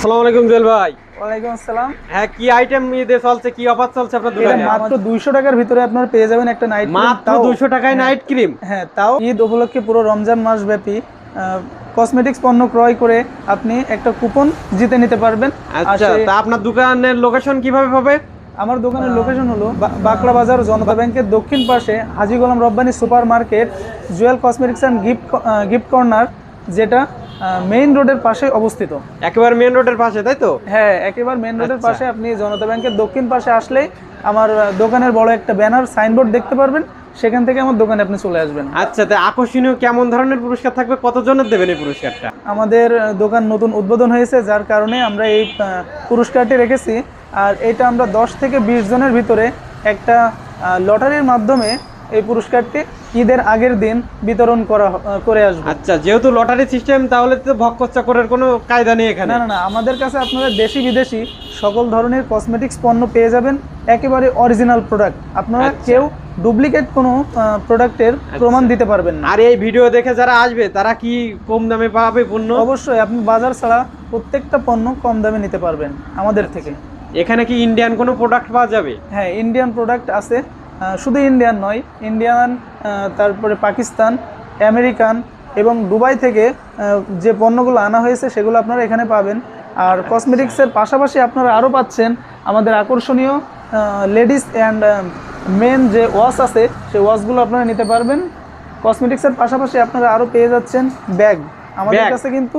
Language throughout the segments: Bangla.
আসসালামু আলাইকুম জুয়েল ভাই। ওয়ালাইকুম আসসালাম। হ্যাঁ কি আইটেম ঈদে চলছে কি অফার চলছে আপনার দোকানে? মাত্র দুইশো টাকার ভিতরে আপনার পেয়ে যাবেন একটা নাইট মাত্র দুশো টাকায় নাইট ক্রিম হ্যাঁ তাও ঈদ উপলক্ষে পুরো রমজান মাস ব্যাপী কসমেটিক্স পণ্য ক্রয় করে আপনি একটা কুপন জিতে নিতে পারবেন। আচ্ছা তা আপনার দোকানের লোকেশন কীভাবে হবে আমার দোকানের লোকেশন হলো বা- বাকলা বাজার জনতা ব্যাংকের দক্ষিণ পাশে Haji Golam Rabbani super market Jewel cosmetics and gift gift corner যেটা মেইন রোডের পাশে অবস্থিত। একেবারে মেইন রোডের পাশে তাই তো? হ্যাঁ একেবারে মেন রোডের আচ্ছা। পাশে আপনি জনতা ব্যাংকের দক্ষিণ পাশে আসলেই আমার দোকানের বড় একটা ব্যানার সাইনবোর্ড দেখতে পারবেন। সেখান থেকে আমার দোকানে আপনি চলে আসবেন। আচ্ছা তা আকর্ষণীয় কেমন ধরনের পুরস্কার থাকবে? কতজনের দেবেন এই পুরস্কারটা? আমাদের দোকান নতুন উদ্বোধন হয়েছে যার কারণে আমরা এই পুরস্কারটি রেখেছি। আর এটা আমরা দশ থেকে বিশ জনের ভিতরে একটা লটারির মাধ্যমে এই পুরস্কারটি ঈদের আগের দিন বিতরণ করা করে আসবে। আচ্ছা যেহেতু লটারি সিস্টেম তাহলে তো ভক্কর চক্করের কোনো কায়দা নেই এখানে। না না না আমাদের কাছে আপনারা দেশি বিদেশি সকল ধরনের কসমেটিক্স পণ্য পেয়ে যাবেন একেবারে অরিজিনাল প্রোডাক্ট আপনারা আচ্ছা। কেউ ডুপ্লিকেট কোনো প্রোডাক্টের প্রমাণ দিতে পারবেন না। আর এই ভিডিও দেখে যারা আসবে তারা কি কম দামে পাবে পণ্য? অবশ্যই আপনি বাজার ছাড়া প্রত্যেকটা পণ্য কম দামে নিতে পারবেন আমাদের থেকে। এখানে কি ইন্ডিয়ান কোনো প্রোডাক্ট পাওয়া যাবে? হ্যাঁ ইন্ডিয়ান প্রোডাক্ট আছে। শুধু ইন্ডিয়ান নয় ইন্ডিয়ান তারপরে পাকিস্তান আমেরিকান এবং দুবাই থেকে যে পণ্যগুলো আনা হয়েছে সেগুলো আপনারা এখানে পাবেন। আর কসমেটিক্সের পাশাপাশি আপনারা আরও পাচ্ছেন আমাদের আকর্ষণীয় লেডিস অ্যান্ড মেন যে ওয়াশ আছে সেই ওয়াশগুলো আপনারা নিতে পারবেন। কসমেটিক্সের পাশাপাশি আপনারা আরও পেয়ে যাচ্ছেন ব্যাগ আমাদের কাছে কিন্তু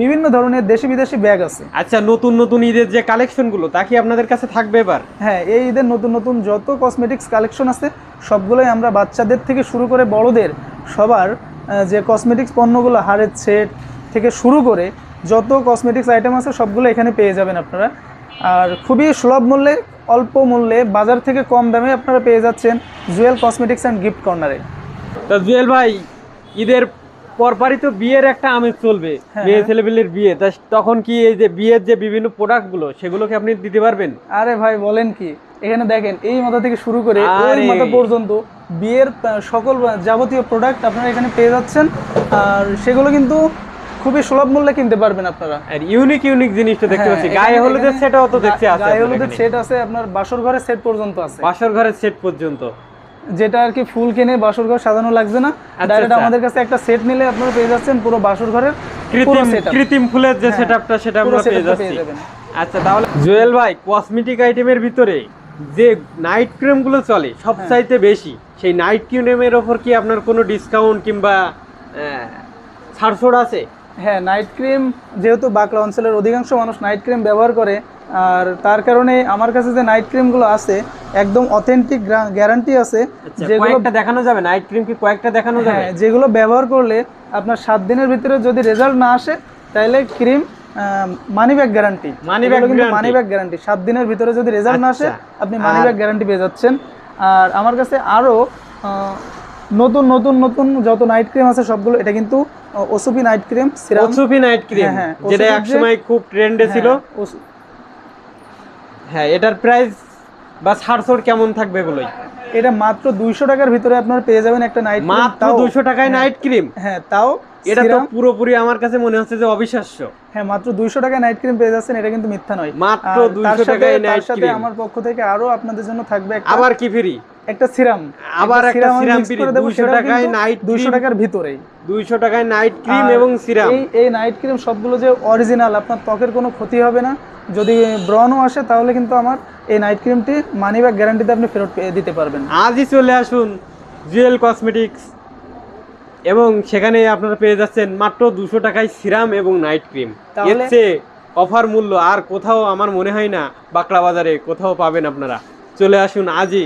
বিভিন্ন ধরনের দেশি বিদেশি ব্যাগ আছে। আচ্ছা নতুন নতুন ঈদের যে কালেকশনগুলো তা কি আপনাদের কাছে থাকবে এবার? হ্যাঁ এই ঈদের নতুন নতুন যত কসমেটিক্স কালেকশন আছে সবগুলোই আমরা বাচ্চাদের থেকে শুরু করে বড়দের সবার যে কসমেটিক্স পণ্যগুলো হারের সেট থেকে শুরু করে যত কসমেটিক্স আইটেম আছে সবগুলো এখানে পেয়ে যাবেন আপনারা। আর খুবই সুলভ মূল্যে অল্প মূল্যে বাজার থেকে কম দামে আপনারা পেয়ে যাচ্ছেন জুয়েল কসমেটিক্স অ্যান্ড গিফট কর্নারে তা জুয়েল ভাই ঈদের পরপরই তো বিয়ের একটা আমেজ চলবে। হ্যাঁ। মেয়ে ছেলেপিলের বিয়ে। তখন কি এই যে বিয়ের যে বিভিন্ন প্রোডাক্টগুলো সেগুলোকে আপনি দিতে পারবেন? আরে ভাই বলেন কি? এখানে দেখেন এই মাথা থেকে শুরু করে ওই। মাথা পর্যন্ত বিয়ের সকল যাবতীয় প্রোডাক্ট আপনারা এখানে পেয়ে যাচ্ছেন। আর সেগুলো কিন্তু খুবই সুলভ মূল্যে কিনতে পারবেন আপনারা। আর ইউনিক ইউনিক জিনিসটা দেখতে হ্যাঁ, পাচ্ছি। গায়ে হলুদের সেটাও তো দেখছি গা- আছে গায়ে হলুদের সেট আছে আপনার বাসর ঘরের সেট পর্যন্ত আছে। বাসর ঘরের সেট পর্যন্ত। যেটা আর কি ফুল কিনে বাসর ঘর সাজানো লাগবে না। ডাইরেক্ট আচ্ছা। আমাদের কাছে একটা সেট নিলে আপনারা পেয়ে যাচ্ছেন পুরো বাসর ঘরের কৃত্রিম কৃত্রিম ফুলের যে হ্যাঁ, সেটআপটা সেটা পুরো আমরা পেয়ে যাচ্ছি। আচ্ছা তাহলে জুয়েল ভাই কসমেটিক আইটেমের ভিতরে যে নাইট ক্রিমগুলো চলে হ্যাঁ। সবচাইতে বেশি সেই নাইট ক্রিমের ওপর কি আপনার কোনো ডিসকাউন্ট কিংবা ছাড়ছড় আছে? হ্যাঁ নাইট ক্রিম যেহেতু বাকলা অঞ্চলের অধিকাংশ মানুষ নাইট ক্রিম ব্যবহার করে আর তার কারণে আমার কাছে যে নাইট ক্রিমগুলো আছে একদম অথেন্টিক গ্যারান্টি আছে আচ্ছা যেগুলো দেখানো যাবে? নাইট ক্রিম কি কয়েকটা দেখানো যাবে? হ্যাঁ যেগুলো ব্যবহার করলে আপনার সাত দিনের ভিতরে যদি রেজাল্ট না আসে তাহলে cream money back guarantee money back guarantee? Money back guarantee সাত দিনের ভিতরে যদি রেজাল্ট না আসে আচ্ছা। আপনি মানি ব্যাগ গ্যারান্টি পেয়ে যাচ্ছেন। আর আমার কাছে আরও নতুন নতুন নতুন যত নাইট ক্রিম আছে সবগুলো এটা কিন্তু ওসুপি নাইট ক্রিম সিরাম। ওসুপি নাইট ক্রিম হ্যাঁ, হ্যাঁ, যেটা একসময় খুব ট্রেন্ডে ছিল। হ্যাঁ এটার প্রাইস বা ছাড়ছড় কেমন থাকবে এগুলোই এটা মাত্র দুইশো টাকার ভিতরে আপনারা পেয়ে যাবেন একটা নাইট মাত্র দুইশো টাকায় নাইট ক্রিম হ্যাঁ তাও এটা তো পুরোপুরি আমার কাছে মনে হচ্ছে যে অবিশ্বাস্য। হ্যাঁ মাত্র দুইশো টাকায় নাইট ক্রিম পেয়ে যাচ্ছেন এটা কিন্তু মিথ্যা নয়। মাত্র 200 তার সাথে- টাকায় তার night সাথে আমার পক্ষ থেকে আরও আপনাদের জন্য থাকবে একটা আবার কি ফ্রি একটা সিরাম। আবার একটা করে দেবো, 200 টাকায় night 200 টাকার ভিতরেই। দুইশো টাকায় নাইট ক্রিম এবং সিরাম। এই এই নাইট ক্রিম সবগুলো যে অরিজিনাল আপনার ত্বকের কোনো ক্ষতি হবে না। যদি ব্রণও আসে তাহলে কিন্তু আমার এই নাইট ক্রিমটি মানি ব্যাগ গ্যারান্টিতে আপনি ফেরত পেয়ে দিতে পারবেন। আজই চলে আসুন জুয়েল কসমেটিক্স এবং সেখানে আপনারা পেয়ে যাচ্ছেন মাত্র দুশো টাকায় সিরাম এবং নাইট ক্রিম। এর চেয়ে অফার মূল্য আর কোথাও আমার মনে হয় না বাকলা বাজারে কোথাও পাবেন আপনারা। চলে আসুন আজই